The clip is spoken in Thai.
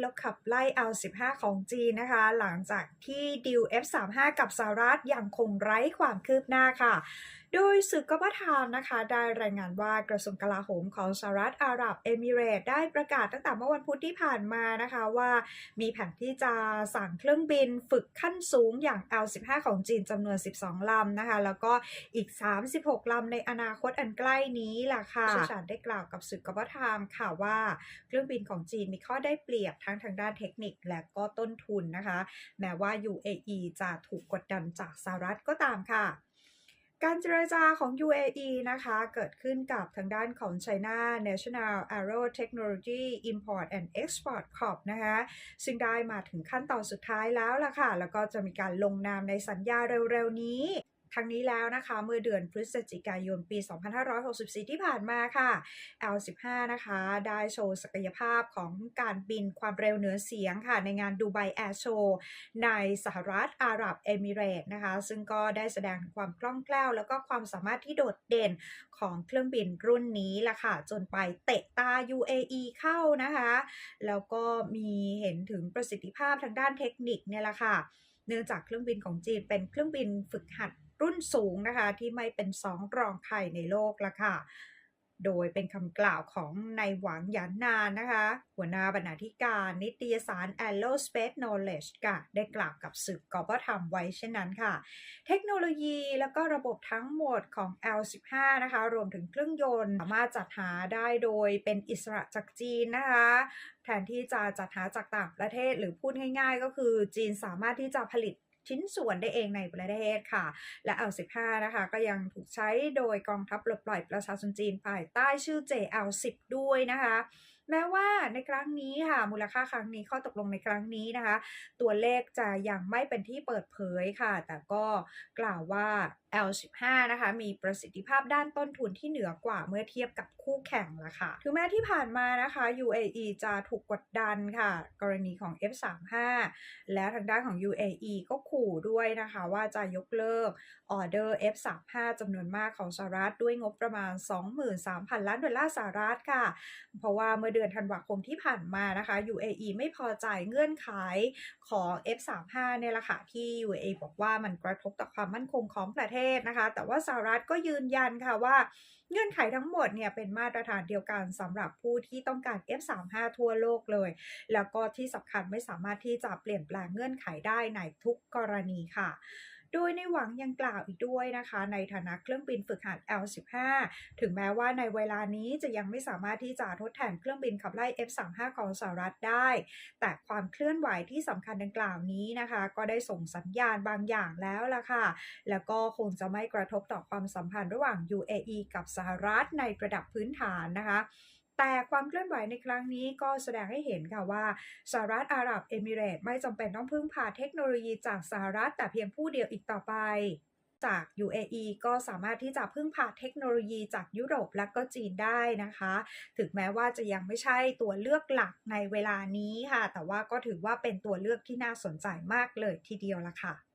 แล้วขับไล่ L15 ของจีนนะคะ หลังจากที่ดิว F35 กับสหรัฐยังคงไร้ความคืบหน้าค่ะ โดยสื่อกบฏามนะคะ ได้รายงานว่ากระทรวงกลาโหมของสหรัฐอาหรับเอมิเรตส์ได้ประกาศตั้งแต่เมื่อวันพุธที่ผ่านมานะคะว่ามีแผนที่จะสั่งเครื่องบินฝึกขั้นสูงอย่าง L15 ของจีนจำนวน 12 ลำนะคะ แล้วก็อีก 36 ลำในอนาคตอันใกล้นี้ล่ะค่ะผู้เชี่ยวชาญได้กล่าวกับสื่อกบฏามค่ะว่าเครื่องบินของจีนมีข้อได้เปรียบทั้งทางด้านเทคนิคและก็ต้นทุนนะคะ แม้ว่า UAE จะถูกกดดันจากสหรัฐก็ตามค่ะ การเจรจาของ UAE นะคะ เกิดขึ้นกับทางด้านของ China National Aero Technology Import and Export Corp นะคะ ซึ่งได้มาถึงขั้นตอนสุดท้ายแล้วล่ะค่ะ แล้วก็จะมีการลงนามในสัญญาเร็วๆนี้ ทั้งนี้แล้วนะคะ เมื่อเดือนพฤศจิกายนปี 2564 ที่ผ่านมาค่ะ L15 นะคะ ได้โชว์ศักยภาพของการบินความเร็วเหนือเสียงค่ะ ในงานดูไบแอร์โชว์ในสหรัฐอาหรับเอมิเรตส์นะคะ ซึ่งก็ได้แสดงความคล่องแคล่ว แล้วก็ความสามารถที่โดดเด่นของเครื่องบินรุ่นนี้ล่ะค่ะ จนไปเตะตา UAE เข้านะคะ แล้วก็มีเห็นถึงประสิทธิภาพทางด้านเทคนิคเนี่ยแหละค่ะ เนื่องจากเครื่องบินของจีนเป็นเครื่องบินฝึกหัด รุ่นสูงนะคะ ที่ไม่เป็นสองรองใครในโลกละค่ะ โดยเป็นคำกล่าวของนายหวังหยานนานนะคะ หัวหน้าบรรณาธิการนิตยสาร Aerospace Knowledge ค่ะ ได้กล่าวกับสื่อกอบฏามไว้เช่นนั้นค่ะ เทคโนโลยีแล้วก็ระบบทั้งหมดของ L15 นะคะ รวมถึงเครื่องยนต์ สามารถจัดหาได้โดยเป็นอิสระจากจีนนะคะแทนที่จะจัดหาจากต่างประเทศหรือพูดง่าย ๆ ก็คือจีนสามารถที่จะผลิต ชิ้นส่วนได้เองในประเทศค่ะ และ L15 นะคะก็ยังถูกใช้โดยกองทัพปลดปล่อยประชาชนจีนภายใต้ชื่อ JL10 ด้วยนะคะ แม้ว่าในครั้งนี้ค่ะ มูลค่าครั้งนี้ข้อตกลงในครั้งนี้นะคะ ตัวเลขจะยังไม่เป็นที่เปิดเผยค่ะ แต่ก็กล่าวว่า L15 นะคะ มีประสิทธิภาพด้านต้นทุนที่เหนือกว่าเมื่อเทียบกับคู่แข่งละค่ะ ถึงแม้ที่ผ่านมานะคะ UAE จะถูกกดดันค่ะ กรณีของ F35 และทางด้านของ UAE ก็ขู่ด้วยนะคะว่าจะยกเลิกออเดอร์ F35 จำนวนมากของสหรัฐด้วยงบประมาณ 23,000 ล้านดอลลาร์สหรัฐค่ะ เพราะว่าเมื่อเดือนธันวาคมที่ผ่านมานะคะ UAE ไม่พอใจเงื่อนไขของ F35 เนี่ยแหละค่ะที่ UAE บอกว่ามันกระทบต่อความมั่นคงของประเทศนะคะ แต่ว่าสหรัฐก็ยืนยันค่ะว่าเงื่อนไขทั้งหมดเนี่ยเป็นมาตรฐานเดียวกันสำหรับผู้ที่ต้องการ F35 ทั่วโลกเลย แล้วก็ที่สำคัญไม่สามารถที่จะเปลี่ยนแปลงเงื่อนไขได้ในทุกกรณีค่ะ โดยในหวังยังกล่าวอีกด้วยนะคะ ในฐานะเครื่องบินฝึกหัด L15 ถึงแม้ว่าในเวลานี้จะยังไม่สามารถที่จะทดแทนเครื่องบินขับไล่ F35 ของสหรัฐได้ แต่ความเคลื่อนไหวที่สำคัญดังกล่าวนี้นะคะ ก็ได้ส่งสัญญาณบางอย่างแล้วล่ะค่ะ แล้วก็คงจะไม่กระทบต่อความสัมพันธ์ระหว่าง UAE กับสหรัฐในระดับพื้นฐานนะคะ แต่ความเคลื่อนไหวในครั้งนี้ก็แสดงให้เห็นค่ะว่าสหรัฐอาหรับเอมิเรตส์ไม่จำเป็นต้องพึ่งพาเทคโนโลยีจากสหรัฐแต่เพียงผู้เดียวอีกต่อไปจาก UAE ก็สามารถที่จะพึ่งพาเทคโนโลยีจากยุโรปและก็จีนได้นะคะ ถึงแม้ว่าจะยังไม่ใช่ตัวเลือกหลักในเวลานี้ค่ะ แต่ว่าก็ถือว่าเป็นตัวเลือกที่น่าสนใจมากเลยทีเดียวละค่ะ